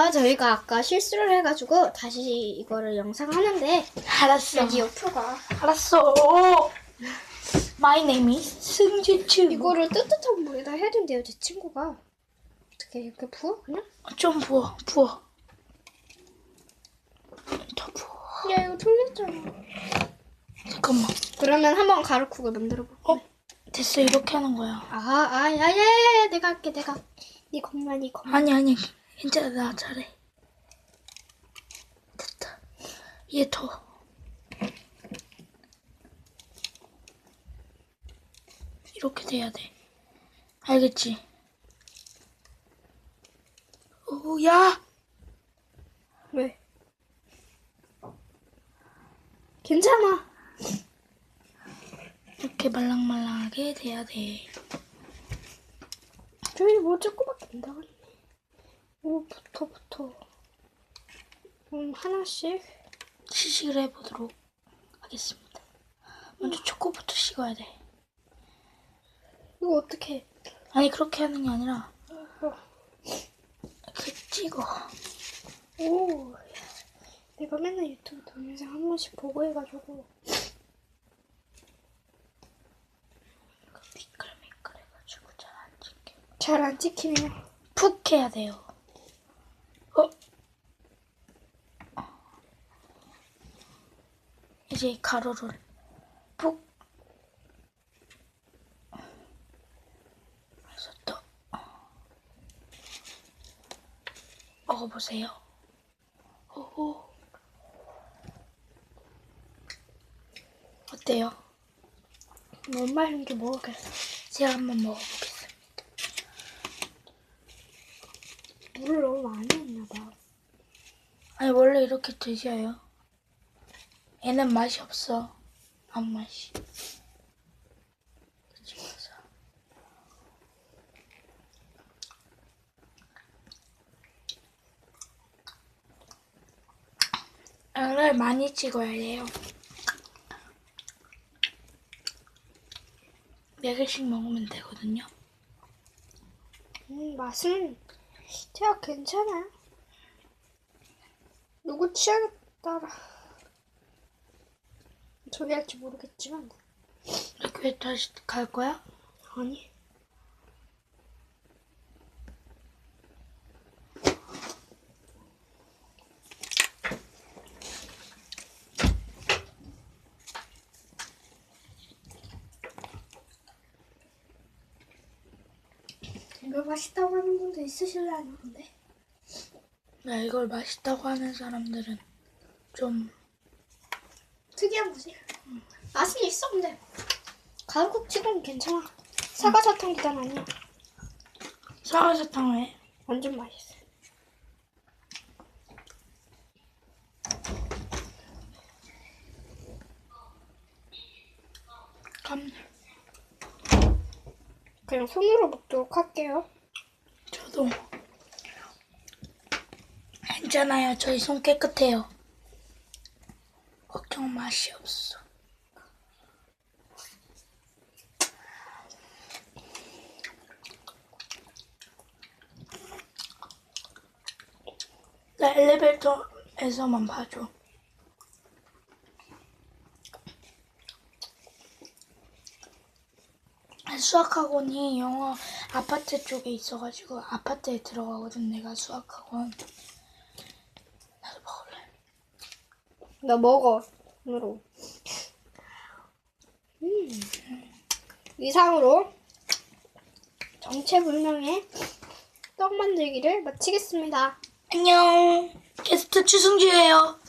아, 저희가 아까 실수를 해가지고 다시 이거를 영상 하는데 알았어. 여기 옆표가 알았어. My name is 승지추. 이거를 뜨뜻한 물에다 해야 된대요, 제 친구가. 어떻게 이렇게 부어? 그냥? 좀 부어, 부어. 더 부어. 야, 이거 틀렸잖아. 잠깐만. 그러면 한번 가루쿡을 만들어 볼게. 어? 됐어, 이렇게 하는 거야. 아, 아, 야, 야, 야, 야, 내가 할게, 내가. 네 것만, 네 것만. 아니, 아니. 괜찮아, 나 잘해. 됐다. 얘 더. 이렇게 돼야 돼. 알겠지? 오, 야! 왜? 괜찮아. 이렇게 말랑말랑하게 돼야 돼. 저희 뭐안 나갔네. 오, 붙어, 붙어. 음, 하나씩. 시식을 해보도록 하겠습니다. 먼저 초코부터 식어야 돼. 이거 어떻게? 아니, 그렇게 하는 게 아니라, 어. 이렇게 찍어. 오, 내가 맨날 유튜브 동영상 한 번씩 보고 해가지고. 미끌미끌 해가지고 잘 안 찍혀. 잘안 찍히네요. 푹 해야 돼요. 어? 이제 가루를 푹 그래서 또 먹어보세요. 오 어때요? 뭔 말인지 모르겠어. 제가 한번 먹어보겠습니다. 물을 너무 많이 했나봐. 아니 원래 이렇게 드셔요. 얘는 맛이 없어. 아무 맛이. 양을 많이 찍어야 돼요. 네 개씩 먹으면 되거든요. 음, 맛은 제가 괜찮아요. 누구 취향에 따라 저기 할지 모르겠지만. 이렇게 다시 갈 거야? 아니. 이거 맛있다고 하는 분도 있으실라나 근데? 야, 이걸 맛있다고 하는 사람들은 좀 특이한 거지 맛은 있어 근데. 가루국 치고는 괜찮아. 사과 사탕 기단 아니야. 사과 사탕 왜? 완전 맛있어. 감, 그냥 손으로 먹도록 할게요. 저도. 괜찮아요. 저희 손 깨끗해요. 걱정 맛이 없어. 나 엘리베이터에서만 봐줘. 수학학원이 영어 아파트 쪽에 있어가지고 아파트에 들어가거든 내가 수학학원 나도 먹을래 나 먹어 손 으로. 음. 이상으로 정체불명의 떡 만들기를 마치겠습니다. 안녕. 게스트 추승주예요